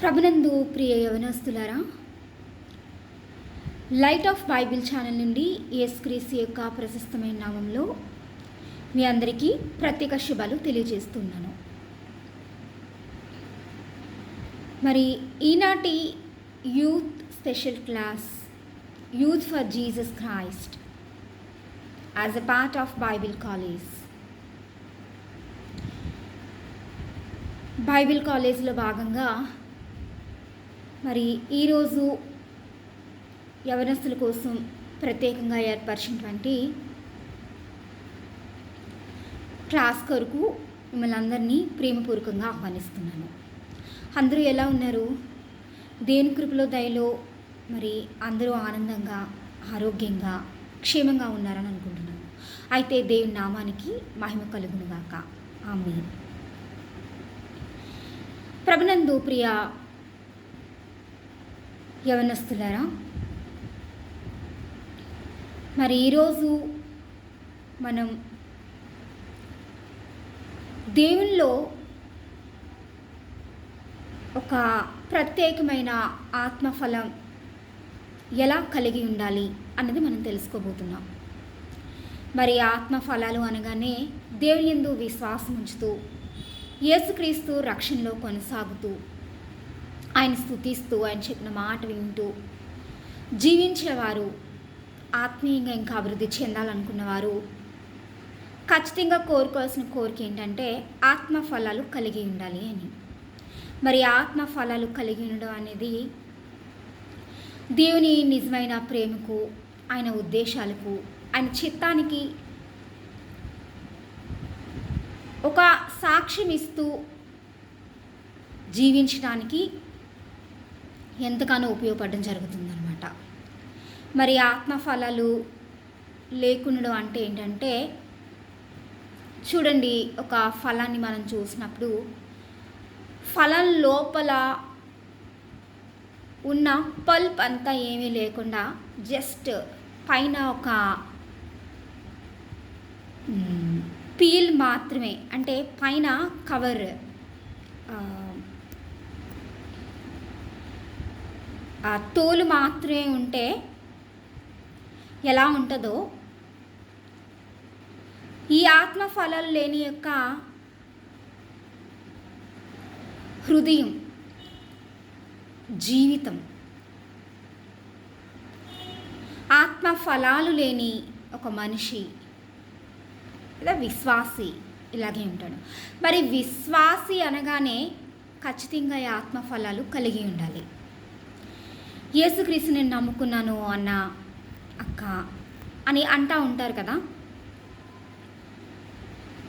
ప్రభునందు ప్రియ యవనస్తులారా లైట్ ఆఫ్ బైబిల్ ఛానల్ నుండి యేసుక్రీస్తు యొక్క ప్రశస్తమైన నామంలో మీ అందరికీ ప్రత్యేక శుభాలు తెలియజేస్తున్నాను. మరి ఈనాటి youth special class youth for Jesus Christ as a part of Bible college. Bible కాలేజ్లో భాగంగా మరి ఈరోజు యవనస్తుల కోసం ప్రత్యేకంగా ఏర్పరిచినటువంటి క్లాస్ కొరకు మిమ్మల్ని అందరినీ ప్రేమపూర్వకంగా ఆహ్వానిస్తున్నాను. అందరూ ఎలా ఉన్నారు? దేవుని కృపలో దయలో మరి అందరూ ఆనందంగా ఆరోగ్యంగా క్షేమంగా ఉన్నారని అనుకుంటున్నాను. అయితే దేవుని నామానికి మహిమ కలుగునుగాక. ఆమె ప్రభునందు ప్రియ యవనస్తులారా? మరి ఈరోజు మనం దేవునిలో ఒక ప్రత్యేకమైన ఆత్మఫలం ఎలా కలిగి ఉండాలి అన్నది మనం తెలుసుకోబోతున్నాం. మరి ఆత్మఫలాలు అనగానే దేవుని ఎందు విశ్వాసం ఉంచుతూ యేసుక్రీస్తు రక్షణలో కొనసాగుతూ ఆయన స్థుతిస్తూ ఆయన చెప్పిన మాట వింటూ జీవించేవారు ఆత్మీయంగా ఇంకా అభివృద్ధి చెందాలనుకున్నవారు ఖచ్చితంగా కోరుకోవాల్సిన కోరిక ఏంటంటే ఆత్మ ఫలాలు కలిగి ఉండాలి అని. మరి ఆత్మ ఫలాలు కలిగి ఉండడం అనేది దేవుని నిజమైన ప్రేమకు ఆయన ఉద్దేశాలకు ఆయన చిత్తానికి ఒక సాక్ష్యం ఇస్తూ జీవించడానికి ఎంతగానో ఉపయోగపడడం జరుగుతుందనమాట మరి ఆత్మ ఫలాలు లేకుండడం అంటే ఏంటంటే చూడండి ఒక ఫలాన్ని మనం చూసినప్పుడు ఫలం లోపల ఉన్న పల్ప్ అంతా ఏమీ లేకుండా జస్ట్ పైన ఒక పీల్ మాత్రమే అంటే పైన కవర్ ఆ తోలు మాత్రమే ఉంటే ఎలా ఉంటుందో ఈ ఆత్మ ఫలాలు లేని యొక్క హృదయం జీవితం ఆత్మ ఫలాలు లేని ఒక మనిషి లేదా విశ్వాసి ఇలాగే ఉంటాడు. మరి విశ్వాసి అనగానే ఖచ్చితంగా ఈ ఆత్మ ఫలాలు కలిగి ఉండాలి. యేసుక్రీస్తు నేను నమ్ముకున్నాను అన్న అక్క అని అంటూ ఉంటారు కదా.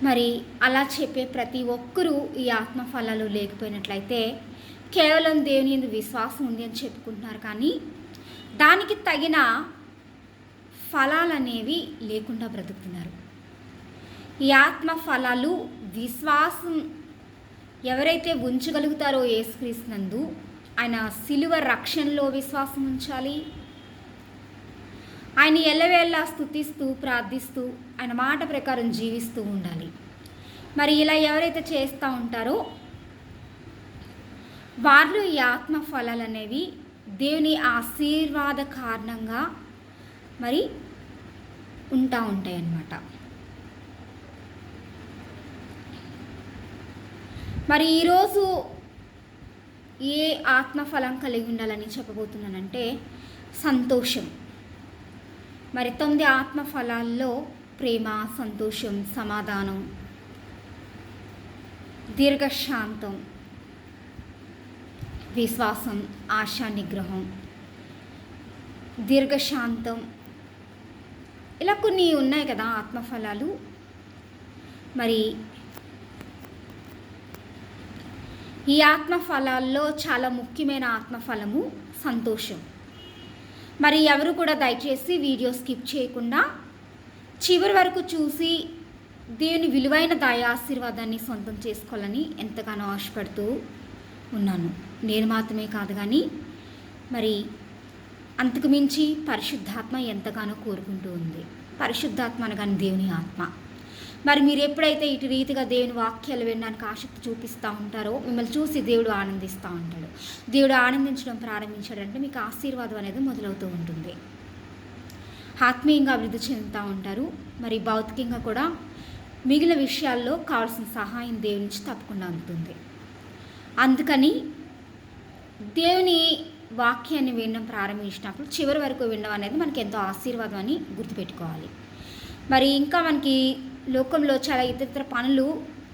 మరి అలా చెప్పే ప్రతి ఒక్కరూ ఈ ఆత్మ ఫలాలు లేకపోయినట్లయితే కేవలం దేవుని ఎందు విశ్వాసం ఉంది అని చెప్పుకుంటున్నారు కానీ దానికి తగిన ఫలాలు అనేవి లేకుండా బ్రతుకుతున్నారు. ఈ ఆత్మ ఫలాలు విశ్వాసం ఎవరైతే ఉంచగలుగుతారో యేసుక్రీస్తునందు ఆయన సిలువ రక్షణలో విశ్వాసం ఉంచాలి. ఆయన ఎల్లవేళ్ళ స్థుతిస్తూ ప్రార్థిస్తూ ఆయన మాట ప్రకారం జీవిస్తూ ఉండాలి. మరి ఇలా ఎవరైతే చేస్తూ ఉంటారో వారిలో ఈ ఆత్మ ఫలాలు అనేవి దేవుని ఆశీర్వాద కారణంగా మరి ఉంటా ఉంటాయి అన్నమాట మరి ఈరోజు ఏ ఆత్మఫలం కలిగి ఉండాలని చెప్పబోతున్నానంటే సంతోషం. మరి తొమ్మిది ఆత్మఫలాల్లో ప్రేమ సంతోషం సమాధానం దీర్ఘశాంతం విశ్వాసం ఆశా నిగ్రహం. దీర్ఘశాంతం. ఇలా కొన్ని ఉన్నాయి కదా ఆత్మఫలాలు. మరి ఈ ఆత్మఫలాల్లో చాలా ముఖ్యమైన ఆత్మఫలము సంతోషం. మరి ఎవరు కూడా దయచేసి వీడియో స్కిప్ చేయకుండా చివరి వరకు చూసి దేవుని విలువైన దయ ఆశీర్వాదాన్ని సొంతం చేసుకోవాలని ఎంతగానో ఆశపడుతూ ఉన్నాను. నేను మాత్రమే కాదు కానీ మరి అంతకు మించి పరిశుద్ధాత్మ ఎంతగానో కోరుకుంటూ ఉంది. పరిశుద్ధాత్మ అనగానే దేవుని ఆత్మ. మరి మీరు ఎప్పుడైతే ఇటు రీతిగా దేవుని వాక్యాలు వినడానికి ఆసక్తి చూపిస్తూ ఉంటారో మిమ్మల్ని చూసి దేవుడు ఆనందిస్తూ ఉంటాడు. దేవుడు ఆనందించడం ప్రారంభించాడంటే మీకు ఆశీర్వాదం అనేది మొదలవుతూ ఉంటుంది. ఆత్మీయంగా అభివృద్ధి చెందుతూ ఉంటారు. మరి భౌతికంగా కూడా మిగిలిన విషయాల్లో కావాల్సిన సహాయం దేవుని నుంచి తప్పకుండా అందుతుంది. అందుకని దేవుని వాక్యాన్ని వినడం ప్రారంభించినప్పుడు చివరి వరకు వినడం అనేది మనకి ఎంతో ఆశీర్వాదం అని గుర్తుపెట్టుకోవాలి. మరి ఇంకా మనకి లోకంలో చాలా ఇతర పనులు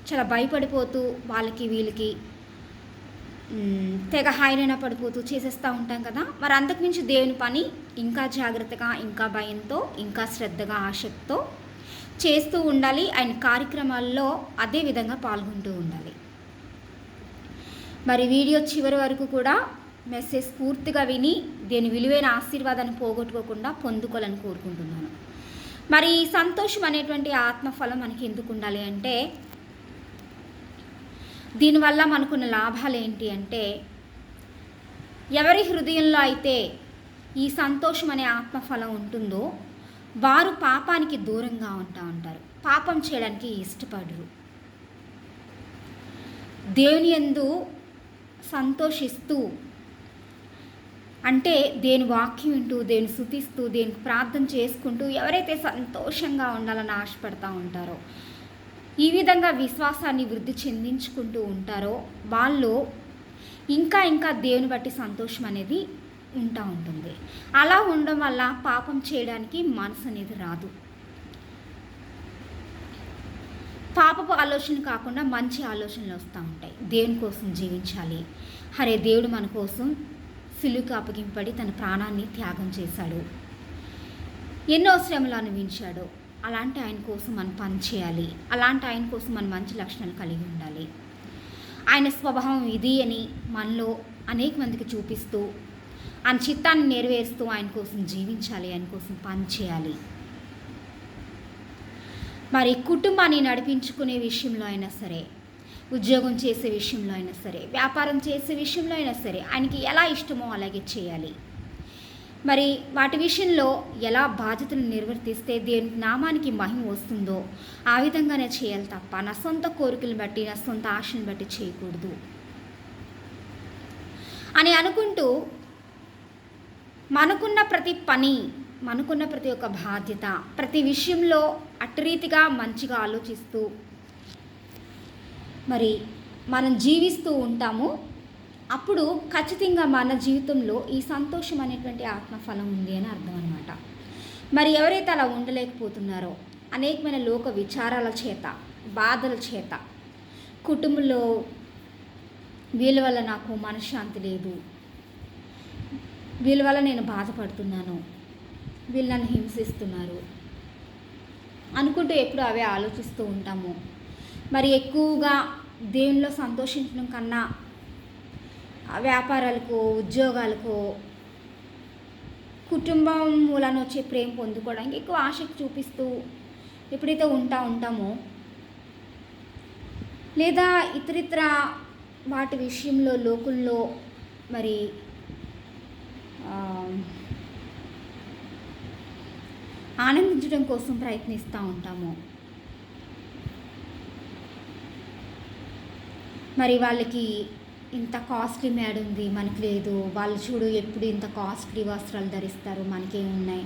చాలా భయపడిపోతూ వాళ్ళకి వీళ్ళకి తెగ హాయిరైన పడిపోతూ చేసేస్తూ ఉంటాం కదా. మరి అంతకుమించి దేవుని పని ఇంకా జాగ్రత్తగా ఇంకా భయంతో ఇంకా శ్రద్ధగా ఆసక్తితో చేస్తూ ఉండాలి. ఆయన కార్యక్రమాల్లో అదే విధంగా పాల్గొంటూ ఉండాలి. మరి వీడియో చివరి వరకు కూడా మెసేజ్ పూర్తిగా విని దీని విలువైన ఆశీర్వాదాన్ని పోగొట్టుకోకుండా పొందుకోవాలని కోరుకుంటున్నాను. మరి సంతోషం అనేటువంటి ఆత్మఫలం మనకి ఎందుకు ఉండాలి అంటే దీనివల్ల మనకున్న లాభాలు ఏంటి అంటే ఎవరి హృదయంలో అయితే ఈ సంతోషం అనే ఆత్మఫలం ఉంటుందో వారు పాపానికి దూరంగా ఉంటా ఉంటారు. పాపం చేయడానికి ఇష్టపడరు. దేవుని ఎందు సంతోషిస్తూ అంటే దేని వాక్యం వింటూ దేని శుతిస్తూ దేనికి ప్రార్థన చేసుకుంటూ ఎవరైతే సంతోషంగా ఉండాలని ఆశపడతా ఉంటారో ఈ విధంగా విశ్వాసాన్ని వృద్ధి చెందించుకుంటూ ఉంటారో వాళ్ళు ఇంకా ఇంకా దేవుని బట్టి సంతోషం అనేది ఉంటా ఉంటుంది. అలా ఉండడం వల్ల పాపం చేయడానికి మనసు అనేది రాదు. పాపపు ఆలోచన కాకుండా మంచి ఆలోచనలు వస్తూ ఉంటాయి. దేవుని కోసం జీవించాలి? హరే దేవుడు మన కోసం సిలుకు అప్పగింపడి తన ప్రాణాన్ని త్యాగం చేశాడు. ఎన్నో శ్రమలు అనుభవించాడు. అలాంటి ఆయన కోసం మనం పని చేయాలి. అలాంటి ఆయన కోసం మనం మంచి లక్షణాలు కలిగి ఉండాలి. ఆయన స్వభావం ఇది అని మనలో అనేక మందికి చూపిస్తూ ఆయన చిత్తాన్ని నెరవేరుస్తూ ఆయన కోసం జీవించాలి ఆయన కోసం పని చేయాలి. మరి కుటుంబాన్ని నడిపించుకునే విషయంలో అయినా సరే ఉద్యోగం చేసే విషయంలో అయినా సరే వ్యాపారం చేసే విషయంలో అయినా సరే ఆయనకి ఎలా ఇష్టమో అలాగే చేయాలి. మరి వాటి విషయంలో ఎలా బాధ్యతలు నిర్వర్తిస్తే దేని నామానికి మహిమ వస్తుందో ఆ విధంగానే చేయాలి తప్ప నా సొంత కోరికలు బట్టి నా సొంత ఆశను బట్టి చేయకూడదు. అని అనుకుంటూ మనకున్న ప్రతి పని మనకున్న ప్రతి ఒక్క బాధ్యత ప్రతి విషయంలో అటురీతిగా మంచిగా ఆలోచిస్తూ మరి మనం జీవిస్తూ ఉంటాము అప్పుడు ఖచ్చితంగా మన జీవితంలో ఈ సంతోషం అనేటువంటి ఆత్మఫలం ఉంది అని అర్థం అనమాట మరి ఎవరైతే అలా ఉండలేకపోతున్నారో అనేకమైన లోక విచారాల చేత బాధల చేత కుటుంబంలో వీళ్ళ వల్ల నాకు మనశ్శాంతి లేదు వీళ్ళ వల్ల నేను బాధపడుతున్నాను వీళ్ళు నన్ను హింసిస్తున్నారు అనుకుంటూ ఎప్పుడు అవే ఆలోచిస్తూ ఉంటాము. మరి ఎక్కువగా దేవునిలో సంతోషించడం కన్నా వ్యాపారాలకు ఉద్యోగాలకు కుటుంబం మూలాన వచ్చే ప్రేమ పొందుకోవడానికి ఎక్కువ ఆసక్తి చూపిస్తూ ఎప్పుడైతే ఉంటా ఉంటామో లేదా ఇతరితర వాటి విషయంలో లోకుల్లో మరి ఆనందించడం కోసం ప్రయత్నిస్తూ ఉంటాము మరి వాళ్ళకి ఇంత కాస్ట్లీ మేడ ఉంది మనకి లేదు. వాళ్ళు చూడు ఎప్పుడు ఇంత కాస్ట్లీ వస్త్రాలు ధరిస్తారు మనకేమున్నాయి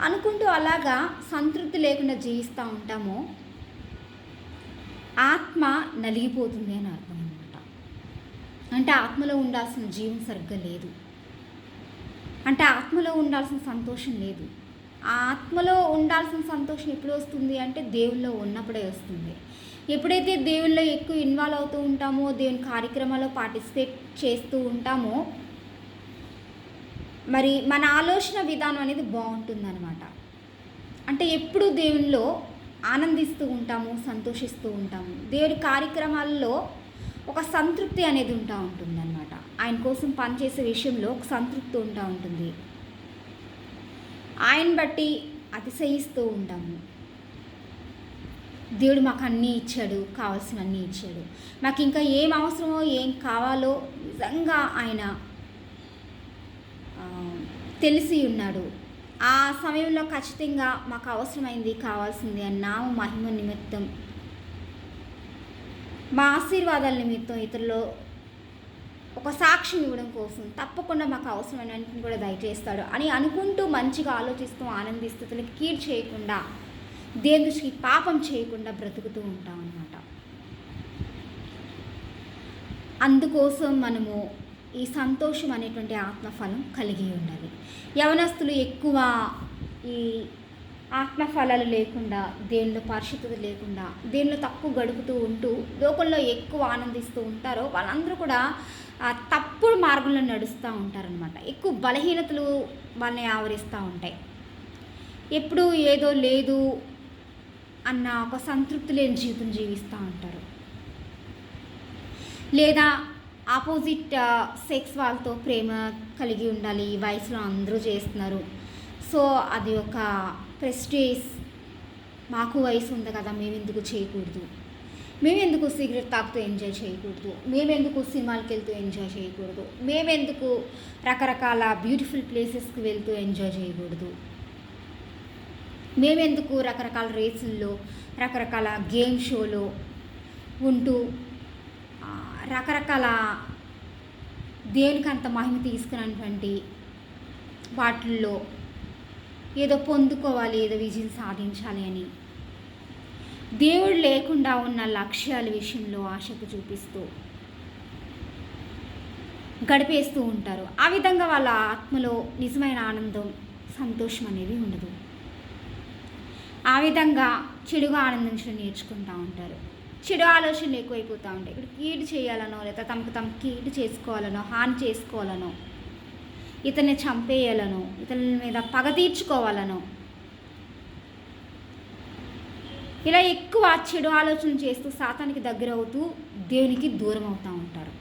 అనుకుంటూ అలాగా సంతృప్తి లేకుండా జీవిస్తూ ఉంటామో ఆత్మ నలిగిపోతుంది అని అర్థం అనమాట అంటే ఆత్మలో ఉండాల్సిన జీవం సరిగ్గా లేదు. అంటే ఆత్మలో ఉండాల్సిన సంతోషం లేదు. ఆ ఆత్మలో ఉండాల్సిన సంతోషం ఎప్పుడు వస్తుంది అంటే దేవుల్లో ఉన్నప్పుడే వస్తుంది. ఎప్పుడైతే దేవుల్లో ఎక్కువ ఇన్వాల్వ్ అవుతూ ఉంటామో దేవుని కార్యక్రమాల్లో పార్టిసిపేట్ చేస్తూ ఉంటామో మరి మన ఆలోచన విధానం అనేది బాగుంటుందన్నమాట. అంటే ఎప్పుడు దేవునిలో ఆనందిస్తూ ఉంటాము సంతోషిస్తూ ఉంటాము. దేవుడి కార్యక్రమాల్లో ఒక సంతృప్తి అనేది ఉంటా ఉంటుందన్నమాట. ఆయన కోసం పనిచేసే విషయంలో ఒక సంతృప్తి ఉంటా ఉంటుంది. ఆయన బట్టి అతిశయిస్తూ ఉంటాము. దేవుడు మాకు అన్నీ ఇచ్చాడు కావాల్సినవన్నీ ఇచ్చాడు. మాకు ఇంకా ఏం అవసరమో ఏం కావాలో నిజంగా ఆయన తెలిసి ఉన్నాడు. ఆ సమయంలో ఖచ్చితంగా మాకు అవసరమైంది కావాల్సింది అని మహిమ నిమిత్తం మా ఆశీర్వాదాల నిమిత్తం ఇతరులు ఒక సాక్ష్యం ఇవ్వడం కోసం తప్పకుండా మాకు అవసరమైన కూడా దయచేస్తాడు అని అనుకుంటూ మంచిగా ఆలోచిస్తూ ఆనందిస్తూ తనకి కీడు చేయకుండా దేవుడికి పాపం చేయకుండా బ్రతుకుతూ ఉంటాం అన్నమాట. అందుకోసం మనము ఈ సంతోషం అనేటువంటి ఆత్మఫలం కలిగి ఉండాలి. యవనస్తులు ఎక్కువ ఈ ఆత్మఫలాలు లేకుండా దేనిలో పరిశుద్ధత లేకుండా దేనిలో తక్కువ గడుపుతూ ఉంటూ లోకంలో ఎక్కువ ఆనందిస్తూ ఉంటారో వాళ్ళందరూ కూడా తప్పుడు మార్గంలో నడుస్తూ ఉంటారనమాట ఎక్కువ బలహీనతలు వాళ్ళని ఆవరిస్తూ ఉంటాయి. ఎప్పుడు ఏదో లేదు అన్న ఒక సంతృప్తి లేని జీవితం జీవిస్తూ ఉంటారు. లేదా ఆపోజిట్ సెక్స్ వాళ్ళతో ప్రేమ కలిగి ఉండాలి ఈ వయసులో అందరూ చేస్తున్నారు. సో అది ఒక ప్రెస్టేజ్. మాకు వయసు ఉంది కదా మేము ఎందుకు చేయకూడదు? మేమెందుకు సిగరెట్ తాగుతూ ఎంజాయ్ చేయకూడదు? మేమెందుకు సినిమాలకు వెళ్తూ ఎంజాయ్ చేయకూడదు? మేమెందుకు రకరకాల బ్యూటిఫుల్ ప్లేసెస్కి వెళ్తూ ఎంజాయ్ చేయకూడదు? మేమెందుకు రకరకాల రేసుల్లో రకరకాల గేమ్ షోలో ఉంటూ రకరకాల దేవునికి అంత మహిమ తీసుకున్నటువంటి వాటిల్లో ఏదో పొందుకోవాలి ఏదో విజయం సాధించాలి అని దేవుడు లేకుండా ఉన్న లక్ష్యాల విషయంలో ఆశకు చూపిస్తూ గడిపేస్తూ ఉంటారు. ఆ విధంగా వాళ్ళ ఆత్మలో నిజమైన ఆనందం సంతోషం అనేది ఉండదు. ఆ విధంగా చెడుగా ఆనందించడం నేర్చుకుంటూ ఉంటారు. చెడు ఆలోచనలు ఎక్కువైపోతూ ఉంటాయి. ఇప్పుడు కీడు చేయాలనో లేదా తమకు తమ కీడు చేసుకోవాలనో హాని చేసుకోవాలనో ఇతన్ని చంపేయాలనో ఇతని మీద పగ తీర్చుకోవాలనో ఇలా ఎక్కువ చెడు ఆలోచనలు చేస్తూ సాతానికి దగ్గర అవుతూ దేవునికి దూరం అవుతూ ఉంటారు.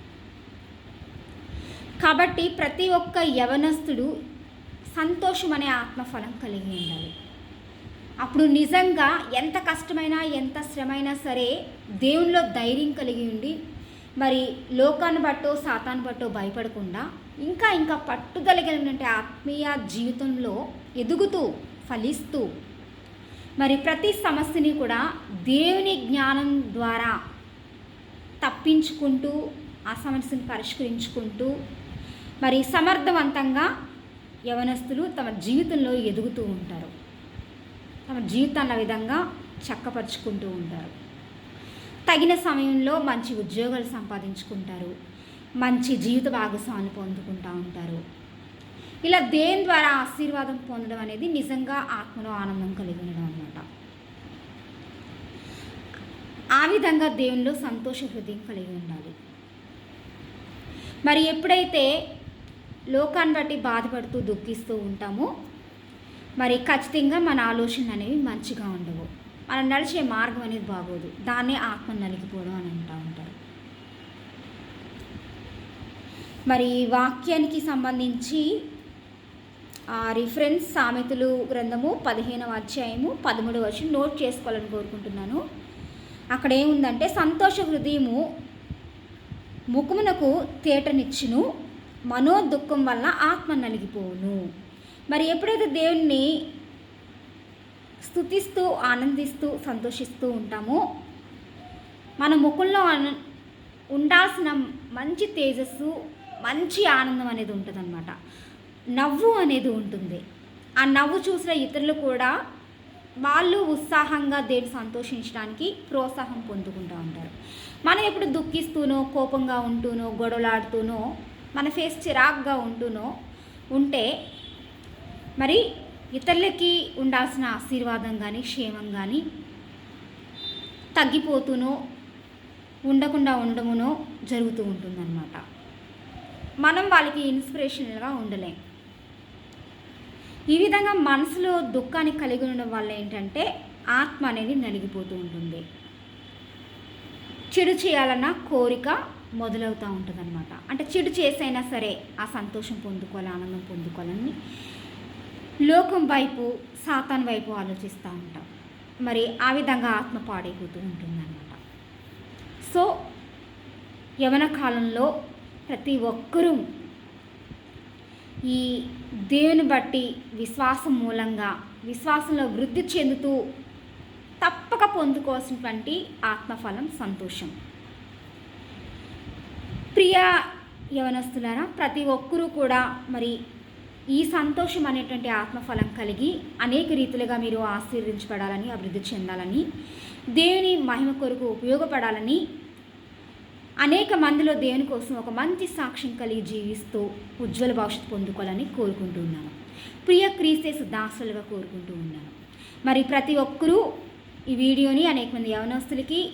కాబట్టి ప్రతి ఒక్క యవనస్తుడు సంతోషం అనే ఆత్మఫలం కలిగి ఉండాలి. అప్పుడు నిజంగా ఎంత కష్టమైనా ఎంత శ్రమైనా సరే దేవునిలో ధైర్యం కలిగి ఉండి మరి లోకాన్ని బట్టో సాతాన్ని బట్టో భయపడకుండా ఇంకా ఇంకా పట్టుదల కలిగినటువంటి ఆత్మీయ జీవితంలో ఎదుగుతూ ఫలిస్తూ మరి ప్రతి సమస్యని కూడా దేవుని జ్ఞానం ద్వారా తప్పించుకుంటూ ఆ సమస్యను పరిష్కరించుకుంటూ మరి సమర్థవంతంగా యవనస్తులు తమ జీవితంలో ఎదుగుతూ ఉంటారు. తమ జీవితాన్ని విధంగా చక్కపరుచుకుంటూ ఉంటారు. తగిన సమయంలో మంచి ఉద్యోగాలు సంపాదించుకుంటారు. మంచి జీవిత భాగస్వామిని పొందుకుంటూ ఉంటారు. ఇలా దేని ద్వారా ఆశీర్వాదం పొందడం అనేది నిజంగా ఆత్మలో ఆనందం కలిగి ఉండడం అనమాట ఆ విధంగా దేవునిలో సంతోష హృదయం కలిగి ఉండాలి. మరి ఎప్పుడైతే లోకాన్ని బట్టి బాధపడుతూ దుఃఖిస్తూ ఉంటామో మరి ఖచ్చితంగా మన ఆలోచనలు అనేవి మంచిగా ఉండవు. మనం నడిచే మార్గం అనేది బాగోదు. దాన్నే ఆత్మ నలిగిపోవడం అని అంటూ ఉంటారు. మరి వాక్యానికి సంబంధించి ఆ రిఫరెన్స్ సామెతలు గ్రంథము పదిహేనవ అధ్యాయము పదమూడవ వచ్చి నోట్ చేసుకోవాలని కోరుకుంటున్నాను. అక్కడ ఏముందంటే సంతోష హృదయము ముఖమునకు తేటనిచ్చును. మనో దుఃఖం వల్ల ఆత్మ నలిగిపోవును. మరి ఎప్పుడైతే దేవుణ్ణి స్థుతిస్తూ ఆనందిస్తూ సంతోషిస్తూ ఉంటామో మన ముఖంలో ఉండాల్సిన మంచి తేజస్సు మంచి ఆనందం అనేది ఉంటుందన్నమాట. నవ్వు అనేది ఉంటుంది. ఆ నవ్వు చూసిన ఇతరులు కూడా వాళ్ళు ఉత్సాహంగా దేవుడు సంతోషించడానికి ప్రోత్సాహం పొందుకుంటూ ఉంటారు. మనం ఎప్పుడు దుఃఖిస్తూనో కోపంగా ఉంటూనో గొడవలాడుతూనో మన ఫేస్ చిరాగ్గా ఉంటూనో ఉంటే మరి ఇతరులకి ఉండాల్సిన ఆశీర్వాదం కానీ క్షేమం కానీ తగ్గిపోతూనో ఉండకుండా ఉండమునో జరుగుతూ ఉంటుందన్నమాట. మనం వాళ్ళకి ఇన్స్పిరేషనల్గా ఉండలేం. ఈ విధంగా మనసులో దుఃఖాన్ని కలిగి ఉండడం వల్ల ఏంటంటే ఆత్మ అనేది నలిగిపోతూ ఉంటుంది. చెడు చేయాలన్న కోరిక మొదలవుతూ ఉంటుందన్నమాట. అంటే చెడు చేసైనా సరే ఆ సంతోషం పొందుకోవాలి ఆనందం పొందుకోవాలని లోకం వైపు సాతాన్ వైపు ఆలోచిస్తూ ఉంటాం. మరి ఆ విధంగా ఆత్మ పాడైపోతూ ఉంటుందన్నమాట. సో యవన కాలంలో ప్రతి ఒక్కరూ ఈ దేవుని బట్టి విశ్వాసం మూలంగా విశ్వాసంలో వృద్ధి చెందుతూ తప్పక పొందుకోవాల్సినటువంటి ఆత్మఫలం సంతోషం. ప్రియ యవనస్తులారా ప్రతి ఒక్కరూ కూడా మరి ఈ సంతోషం అనేటువంటి ఆత్మఫలం కలిగి అనేక రీతులుగా మీరు ఆశీర్వించబడాలని అభివృద్ధి చెందాలని దేవుని మహిమ కొరకు ఉపయోగపడాలని అనేక మందిలో దేవుని కోసం ఒక మంచి సాక్ష్యం కలిగి జీవిస్తూ ఉజ్వల భవిష్యత్తు పొందుకోవాలని కోరుకుంటున్నాను ప్రియ క్రీస్తే దాసులుగా కోరుకుంటూ ఉన్నాను. మరి ప్రతి ఒక్కరూ ఈ వీడియోని అనేక మంది యవనస్తులకి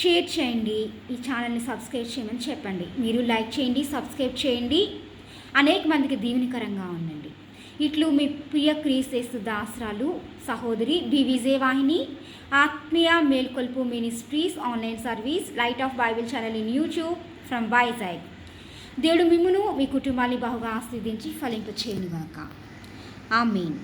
షేర్ చేయండి. ఈ ఛానల్ని సబ్స్క్రైబ్ చేయమని చెప్పండి. మీరు లైక్ చేయండి సబ్స్క్రైబ్ చేయండి. అనేక మందికి దీవెనకరంగా ఉండండి ఇట్లు మీ ప్రియ క్రీసేస్తు దాసరాలు సహోదరి బి విజయవాహిని ఆత్మీయ మేల్కొల్పు ministries online service light of Bible channel in YouTube from Vizag. దేవుడు మిమ్మును మీ కుటుంబాన్ని బహుగా ఆస్వాదించి ఫలింప ఆ మీన్